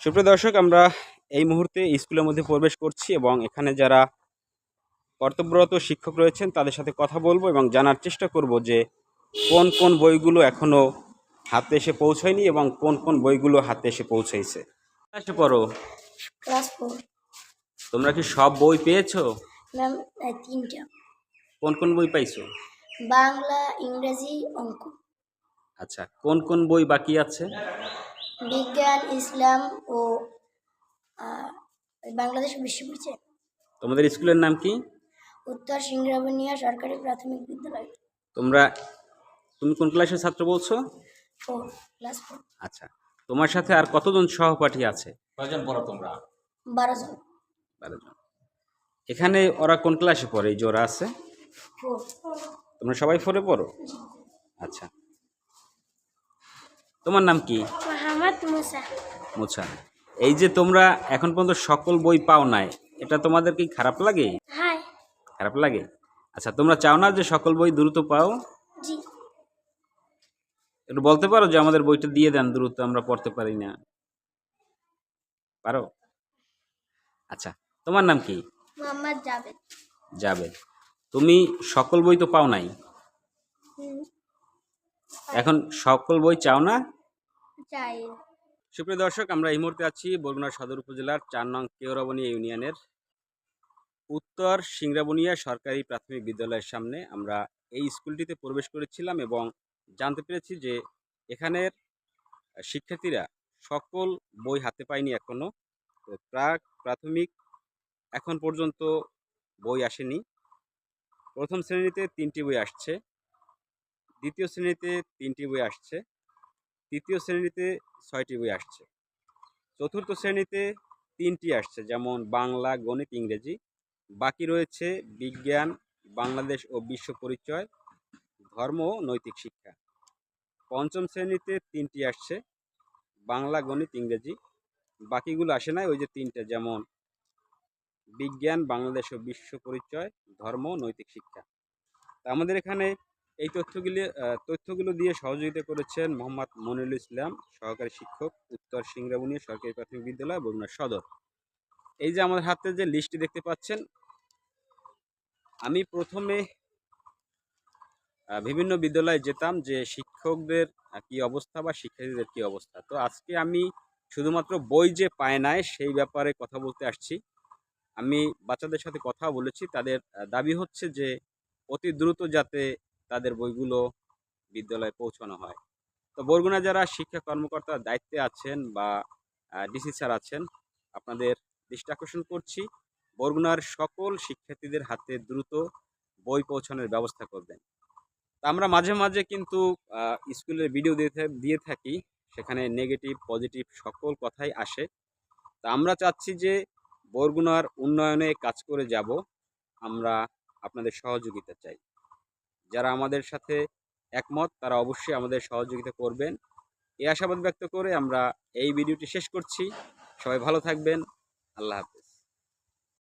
সুপ্রিয় দর্শক আমরা এই মুহূর্তে স্কুলের মধ্যে প্রবেশ করছি এবং এখানে যারা কর্তব্যরত শিক্ষক রয়েছেন তাদের সাথে কথা বলব এবং জানার চেষ্টা করব যে কোন কোন বইগুলো এখনও হাতে এসে পৌঁছায়নি এবং কোন কোন বইগুলো হাতে এসে পৌঁছাইছে। পড়ো। তোমরা কি সব বই পেয়েছ? ম্যাম তিনটা। কোন কোন বই পাইছো? বাংলা ইংরেজি অঙ্ক। আচ্ছা কোন কোন বই বাকি আছে? বিজ্ঞান ইসলাম ও বাংলাদেশ বিশ্ববিদ্যালয়। তোমাদের স্কুলের নাম কি? উত্তর সিংরাবনিয়া সরকারি প্রাথমিক বিদ্যালয়। তোমরা তুমি কোন ক্লাসের ছাত্র বলছো? Four class four. আচ্ছা তোমার সাথে আর কতজন সহপাঠী আছে? কয়জন পড়ো তোমরা? বারো জন। বারো জন। এখানে ওরা কোন ক্লাসে পড়ে? এই আছে? তোমরা সবাই ফোরে পড়ো? আচ্ছা। তোমার নাম কি? মোহাম্মদ মুসা। এই যে তোমরা এখন পর্যন্ত সকল বই পাও নাই এটা তোমাদের কি খারাপ লাগে? খারাপ লাগে? আচ্ছা তোমরা চাও না যে সকল বই দ্রুত পাও? জি। একটু বলতে পারো যে আমাদের বইটা দিয়ে দেন দ্রুত আমরা পড়তে পারি না। পারো? আচ্ছা তোমার নাম কি? মোহাম্মদ যাবে তুমি সকল বই তো পাও নাই? এখন সকল বই চাও না? চাই। সুপ্রিয় দর্শক, আমরা এই মুহূর্তে আছি বরগুনা সদর উপজেলার চার নং কেওরাবনিয়া ইউনিয়নের। উত্তর সিংরাবনিয়া সরকারি প্রাথমিক বিদ্যালয়ের সামনে আমরা এই স্কুলটিতে প্রবেশ করেছিলাম এবং জানতে পেরেছি যে এখানের শিক্ষার্থীরা সকল বই হাতে পায়নি এখনও তো প্রাক, প্রাথমিক এখন পর্যন্ত বই আসেনি। প্রথম শ্রেণীতে তিনটি বই আসছে। দ্বিতীয় শ্রেণীতে তিনটি বই আসছে। তৃতীয় শ্রেণীতে ছয়টি বই আসছে। চতুর্থ শ্রেণীতে তিনটি আসছে, যেমন বাংলা, গণিত, ইংরেজি। বাকি রয়েছে বিজ্ঞান, বাংলাদেশ ও বিশ্ব পরিচয়, ধর্ম ও নৈতিক শিক্ষা। পঞ্চম শ্রেণীতে তিনটি আসছে, বাংলা, গণিত, ইংরেজি। বাকিগুলো আসে না ওই যে তিনটে, যেমন বিজ্ঞান, বাংলাদেশ ও বিশ্ব পরিচয়, ধর্ম নৈতিক শিক্ষা। আমাদের এখানে এই তথ্যগুলি তথ্যগুলো দিয়ে সহযোগিতা করেছেন মোহাম্মদ মনিরুল ইসলাম, সহকারী শিক্ষক, উত্তর সিংরাবুনিয়া সরকারি প্রাথমিক বিদ্যালয় বরুণা সদর। এই যে আমাদের হাতে যে লিস্টটি দেখতে পাচ্ছেন, আমি প্রথমে বিভিন্ন বিদ্যালয়ে যেতাম যে শিক্ষকদের কি অবস্থা বা শিক্ষার্থীদের কি অবস্থা। তো আজকে আমি শুধুমাত্র বই যে পায় নাই, সেই ব্যাপারে কথা বলতে আসছি। আমি বাচ্চাদের সাথে কথা বলেছি। তাদের দাবি হচ্ছে যে অতি দ্রুত যাতে তাদের বইগুলো বিদ্যালয়ে পৌঁছানো হয়। তো বরগুনা যারা শিক্ষা কর্মকর্তার দায়িত্বে আছেন বা ডিসি স্যার আছেন, আপনাদের দৃষ্টি আকর্ষণ করছি, বরগুনার সকল শিক্ষার্থীদের হাতে দ্রুত বই পৌঁছানোর ব্যবস্থা করবেন। তা আমরা মাঝে মাঝে কিন্তু স্কুলের ভিডিও দিয়ে দিয়ে থাকি, সেখানে নেগেটিভ, পজিটিভ সকল কথাই আসে। তা আমরা চাচ্ছি যে বরগুনার উন্নয়নে কাজ করে যাব, আমরা আপনাদের সহযোগিতা চাই। যারা আমাদের সাথে একমত, তারা অবশ্যই আমাদের সহযোগিতা করবেন। এই আশাবাদ ব্যক্ত করে আমরা এই ভিডিওটি শেষ করছি। সবাই ভালো থাকবেন। আল্লাহ হাফেজ।